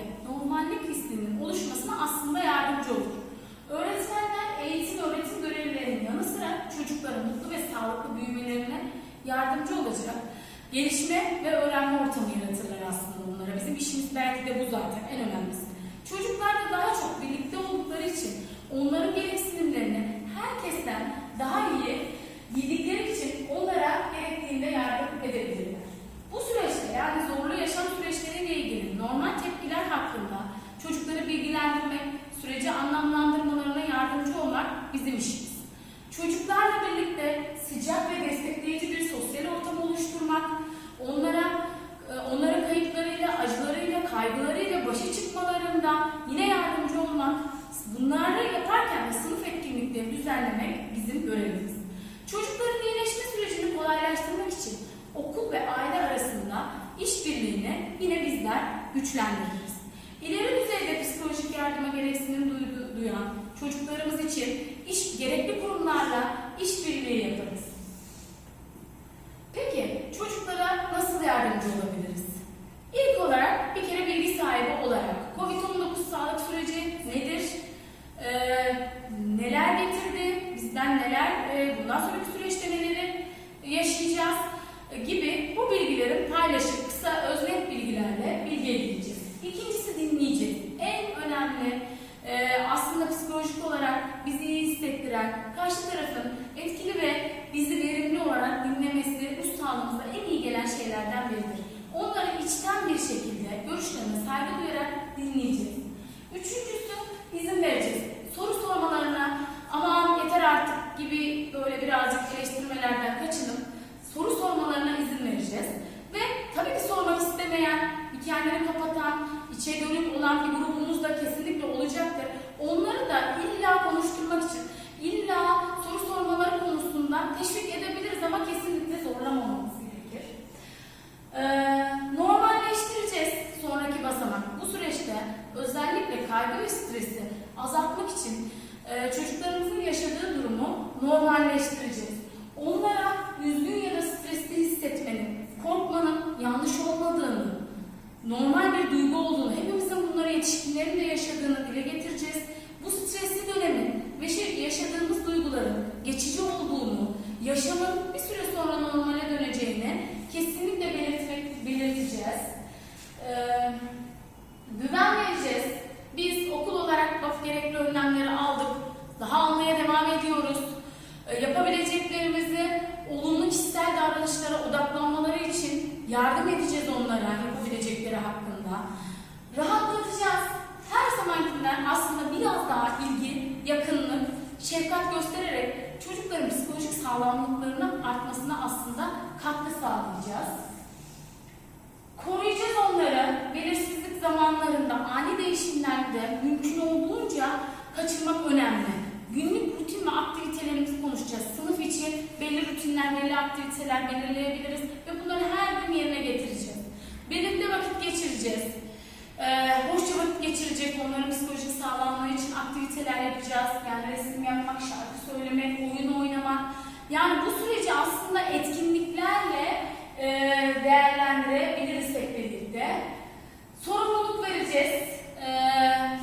ve normallik hissinin oluşmasına aslında yardımcı olur. Öğretmenler eğitim öğretim görevlilerinin yanı sıra çocukların mutlu ve sağlıklı büyümelerine yardımcı olacak gelişme ve öğrenme ortamı yaratırlar aslında onlara. Bizim işimiz belki de bu zaten en önemlisi. Çocuklar da daha çok birlikte oldukları için onların gereksinimlerini herkesten daha iyi bildikleri için onlara gerektiğinde yardım edebilirler. Bu süreçte yani zorlu yaşam süreçleriyle ilgili normal tepkiler hakkında çocukları bilgilendirmek, süreci anlamlandırmalarına yardımcı olmak bizim işimiz. Çocuklarla birlikte sıcak ve destekleyici bir sosyal ortam oluşturmak, onlara e, onların kayıplarıyla, acılarıyla, kaygılarıyla başa çıkmalarında yine olmak, bunları yaparken de sınıf etkinlikleri düzenlemek bizim görevimiz. Çocukların iyileşme sürecini kolaylaştırmak için okul ve aile arasında işbirliğini yine bizler güçlendiririz. İleri düzeyde psikolojik yardıma gereksinim duydu- duyan çocuklarımız için iş gerekli kurumlarla işbirliği yaparız. Peki çocuklara nasıl yardımcı olabiliriz? İlk olarak bir kere bilgi sahibi olarak COVID-19 sağlık süreci nedir? Ee, neler getirdi? Bizden neler, e, bundan sonraki süreçte neleri yaşayacağız? e, gibi bu bilgilerin paylaşıp kısa öznet bilgilerle bilgi edineceğiz. İkincisi dinleyeceğiz. En önemli e, aslında psikolojik olarak bizi iyi hissettiren, karşı tarafın etkili ve bizi verimli olarak dinlemesi ruh sağlığımıza en iyi gelen şeylerden biridir. Onları içten bir şekilde görüşlerine saygı duyarak dinleyeceğiz. Üçüncüsü izin vereceğiz. Soru sormalarına aman yeter artık gibi böyle birazcık eleştirmelerden kaçınıp soru sormalarına izin vereceğiz. Ve tabii ki sormak istemeyen, bir kendini kapatan, içe dönük olan bir grubumuz da kesinlikle olacaktır. Onları da illa konuşturmak için, illa soru sormaları konusunda teşvik edebiliriz ama kesinlikle zorlamamamız gerekir. Ee, normalleştireceğiz sonraki basamak. Bu süreçte özellikle kaygı ve stresi azaltmak için e, çocuklarımızın yaşadığı durumu normalleştireceğiz. Onlara üzgün ya da stresli hissetmenin, korkmanın yanlış olmadığını, normal bir duygu olduğunu, hepimizin bunları yetişkinlerin de yaşadığını dile getireceğiz. Bu stresli dönemin ve şey, yaşadığımız duyguların geçici olduğunu, yaşamın bir süre sonra normale döneceğini kesinlikle belirtmek, belirteceğiz. Ee, güven vereceğiz. Biz okul olarak bak gerekli önlemleri aldık. Daha almaya devam ediyoruz. Ee, yapabileceklerimizi olumlu kişisel davranışlara odaklanmaları için yardım edeceğiz onlara yapabilecekleri hakkında. Rahatlatacağız. Her zamankinden aslında biraz daha ilgi, yakınlık, şefkat göstererek çocukların psikolojik sağlamlıklarının artmasına aslında katkı sağlayacağız. Koruyacağız onları. Belirsizlik zamanlarında, ani değişimlerde mümkün olduğunca kaçırmak önemli. Günlük rutin ve aktivitelerimizi konuşacağız. Sınıf için belli rutinler, belli aktiviteler belirleyebiliriz ve bunları her gün yerine getireceğiz. Birlikte vakit geçireceğiz. Ee, hoşça vakit geçirecek, onların psikolojik Yani bu süreci aslında etkinliklerle e, değerlendirebiliriz hep birlikte. Sorumluluk vereceğiz. Ee,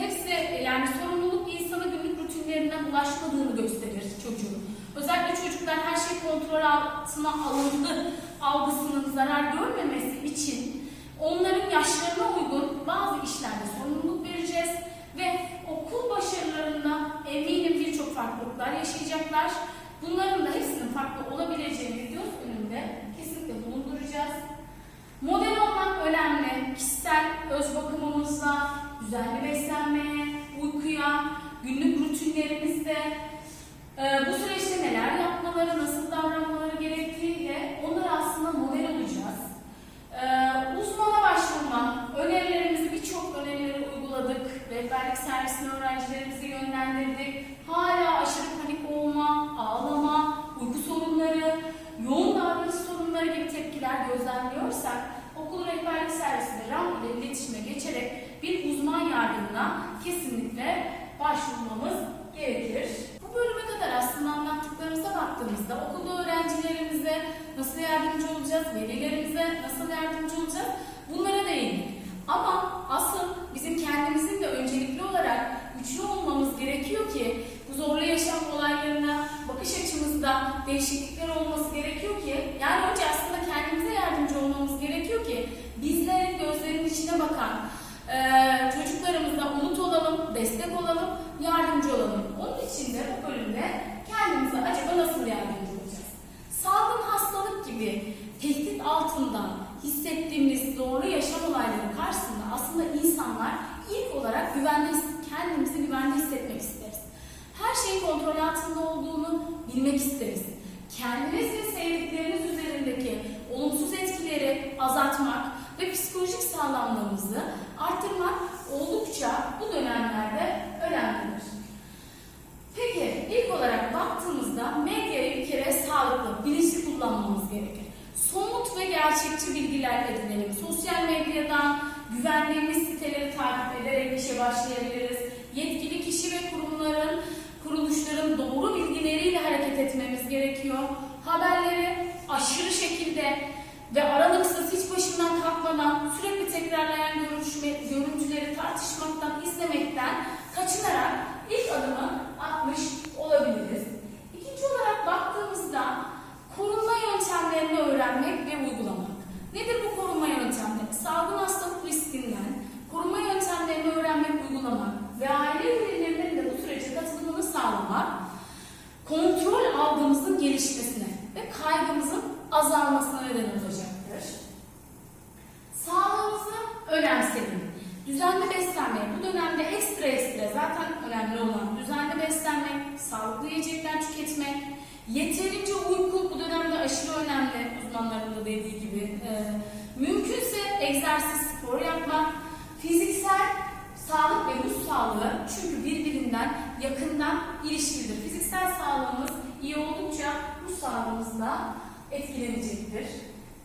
hepsi yani sorumluluk insana günlük rutinlerinden ulaşmadığını gösterir çocuğun. Özellikle çocuklar her şey kontrol altına alındı algısının zarar görmemesi için onların yaşlarına uygun bazı işlerde sorumluluk vereceğiz ve okul başarılarında eminim birçok farklılıklar yaşayacaklar. Bunların da hepsinin farklı olabileceğini göz önünde kesinlikle bulunduracağız. Model olmak önemli. Kişisel öz bakımımızla, düzenli beslenmeye, uykuya, günlük rutinlerimizde e, bu süreçte neler yapmaları, nasıl davranmaları gerektiğiyle onlara aslında model olacağız. E, uzmana başvurma, önerilerimizi birçok önerileri uyguladık. Rehberlik servisine öğrencilerimizi yönlendirdik. Hala aşırı panik olma, ağlama, uyku sorunları, yoğun davranış sorunları gibi tepkiler gözlemliyorsak okul rehberlik servisinde RAM ile iletişime geçerek bir uzman yardımına kesinlikle başvurmamız gerekir. Bu bölüme kadar aslında anlattığım baktığımızda okulda öğrencilerimize nasıl yardımcı olacağız, velilerimize nasıl yardımcı olacağız bunlara değindik. Ama asıl bizim kendimizin de öncelikli olarak güçlü olmamız gerekiyor ki bu zorlu yaşam olaylarına bakış açımızda değişiklikler olması gerekiyor ki yani önce aslında kendimize yardımcı olmamız gerekiyor ki bizlerin gözlerinin içine bakan eee çocuklarımıza umut olalım, destek olalım, yardımcı olalım. Onun için de bu bölümde kendimize acaba nasıl yardımcı olacağız? Salgın hastalık gibi tehdit altında hissettiğimiz zorlu yaşam olayları karşısında aslında insanlar ilk olarak güvende, şekilde ve aralıksız hiç başından kalkmadan sürekli tekrarlayan görüşme, görüntüleri tartışmaktan, izlemekten kaçınarak ilk adımı atmış olabiliriz. İkinci olarak baktığımızda korunma yöntemlerini öğrenmek ve uygulamak. Nedir bu korunma yöntemleri? Salgın hastalık riskinden korunma yöntemlerini öğrenmek, uygulamak ve aile üyelerinin de bu sürece katılımını sağlamak kontrol algımızın gelişmesine ve kaygımızın azalmasına neden olacaktır. Sağlığımızı önemseyelim. Düzenli beslenme, bu dönemde ekstra ekstra zaten önemli olan düzenli beslenmek, sağlıklı yiyecekler tüketmek, yeterince uyku bu dönemde aşırı önemli uzmanların da dediği gibi. Ee, mümkünse egzersiz, spor yapmak, fiziksel sağlık ve ruh sağlığı çünkü birbirinden yakından ilişkilidir. Fiziksel sağlığımız iyi oldukça ruh sağlığımız da etkilenecektir.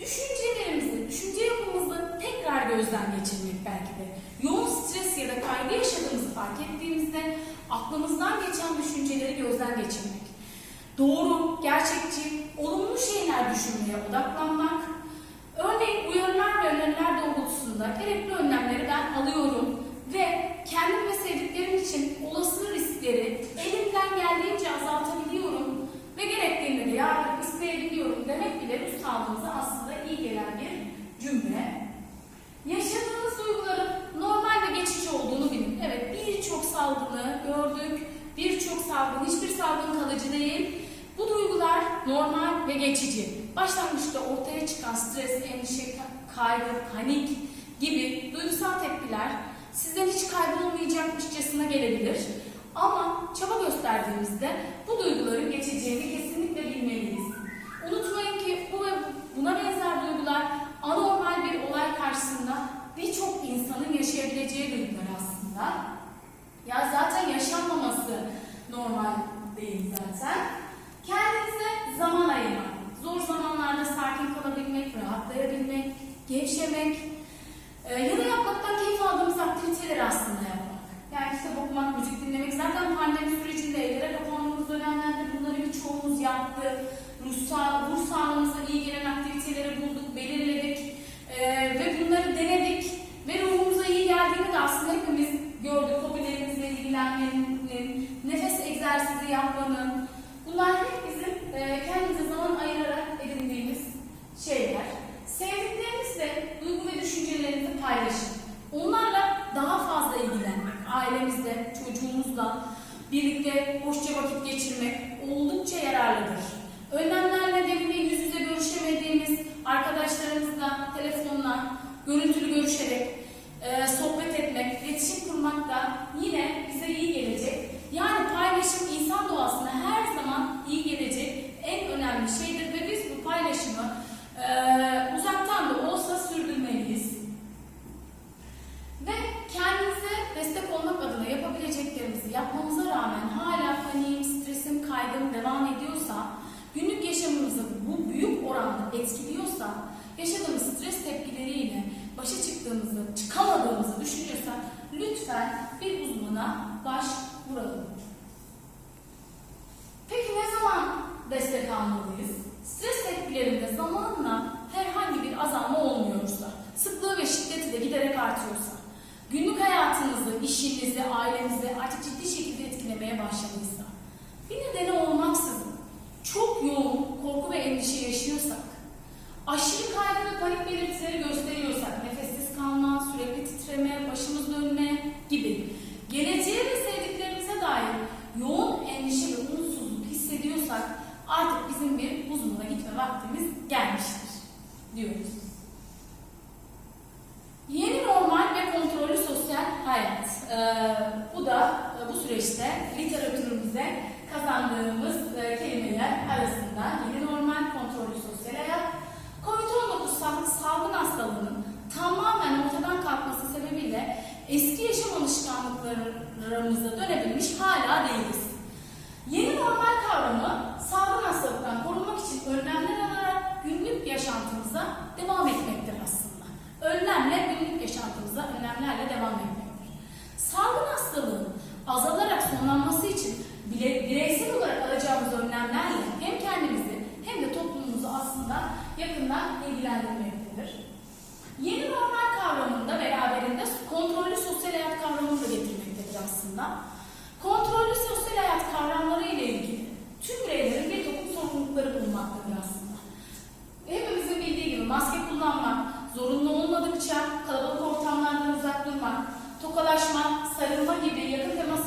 Düşüncelerimizi, düşünce yapımızı tekrar gözden geçirmek belki de. Yoğun stres ya da kaygı yaşadığımızı fark ettiğimizde aklımızdan geçen düşünceleri gözden geçirmek. Doğru, gerçekçi, olumlu şeyler düşünmeye odaklanmak. Örneğin uyarılar ve öneriler doğrultusunda gerekli önlemleri ben alıyorum ve kendim ve sevdiklerim için olası riskleri elimden geldiğince azaltabiliyorum ve gerektiğinde de yardım isteyebiliyorum demek bile ruh sağlığımıza aslında iyi gelen bir cümle. Yaşadığınız duyguların normal ve geçici olduğunu bilin. Evet birçok salgını gördük. Birçok salgın, hiçbir salgın kalıcı değil. Bu duygular normal ve geçici. Başlangıçta ortaya çıkan stres, endişe, kaygı, panik gibi duygusal tepkiler sizden hiç kaybolmayacakmışçasına gelebilir. Ama çaba gösterdiğimizde bu duyguların geçeceğini kesinlikle bilmeliyiz. Unutmayın ki bu ve buna benzer duygular anormal bir olay karşısında birçok insanın yaşayabileceği duygular aslında. Ya zaten yaşanmaması normal değil zaten. Kendinize zaman ayırmak, zor zamanlarda sakin kalabilmek, rahatlayabilmek, gevşemek e, ya da yapmaktan keyif aldığımız aktiviteleri aslında yapmak. Yani kitap okumak, müzik dinlemek. Zaten pandemi sürecinde evlere kapandığımız dönemlerde bunları birçoğumuz yaptı. Ruh, sağ, ruh sağlığımıza iyi gelen aktiviteleri bulduk, belirledik e, ve bunları denedik. Ve ruhumuza iyi geldiğini de aslında hepimiz gördük. Hobilerimizle ilgilenmenin, nefes egzersizi yapmanın. Bunlar hep bizim e, kendimize zaman ayırarak edindiğimiz şeyler. Sevdiklerinizle duygu ve düşüncelerinizi paylaşın. Onlarla daha fazla ilgilenmek, ailemizle, çocuğumuzla birlikte hoşça vakit geçirmek oldukça yararlıdır. Önlemler nedeniyle yüz yüze görüşemediğimiz arkadaşlarımızla telefonla, görüntülü görüşerek e, sohbet etmek, iletişim kurmak da yine bize iyi gelecek. Yani paylaşım insan doğasına her zaman iyi gelecek en önemli şeydir ve biz bu paylaşımı e, uzaktan da olsa sürdürmeliyiz. Ve kendinize destek olmak adına yapabileceklerimizi yapmamıza rağmen hala paniğim, stresim, kaygım devam ediyorsa, günlük yaşamımızı bu büyük oranda etkiliyorsa, yaşadığımız stres tepkileriyle başa çıktığımızı, çıkamadığımızı düşünüyorsak lütfen bir uzmana başvuralım. Peki ne zaman destek kalmalıyız. Stres tepkilerinde zamanla herhangi bir azalma olmuyorsa, sıklığı ve şiddeti de giderek artıyorsa, günlük hayatınızı, işinizi, ailenizi artık ciddi şekilde etkilemeye başladıysa, bir nedeni olmaksızın çok yoğun korku ve endişe yaşıyorsak, aşırı kaygı ve panik belirtileri gösteriyorsak, nefessiz kalma, sürekli titreme, başımız dönme gibi geleceğe ve sevdiklerimize dair yoğun endişe ve umutsuzluk hissediyorsak artık bizim bir uzmana gitme vaktimiz gelmiştir diyoruz. Yeni normal ve kontrollü sosyal hayat. Ee, bu da e, bu süreçte literatürümüze kazandığımız e, kelimeler arasında yeni normal kontrollü sosyal hayat. Covid-19 sal- salgın hastalığının tamamen ortadan kalkması sebebiyle eski yaşam alışkanlıklarımıza dönebilmiş hala değiliz. Yeni normal kavramı salgın hastalıktan korunmak için önlemler alarak günlük yaşantımıza devam etmektir aslında. Önlemle günlük yaşantımıza önlemlerle devam etmektir. Salgın hastalığın azalarak sonlanması için bile, bireysel olarak alacağımız önlemlerle hem kendimizi hem de toplumumuzu aslında yakından ilgilendirmektedir. Yeni normal kontrollü sosyal hayat kavramını da getirmektedir aslında. Kontrollü sosyal hayat kavramları ile ilgili tüm bireylerin bir takım sorumlulukları bulunmaktadır aslında. Hepimizin bildiği gibi maske kullanmak, zorunlu olmadıkça kalabalık ortamlardan uzak durmak, tokalaşma, sarılma gibi yakın temas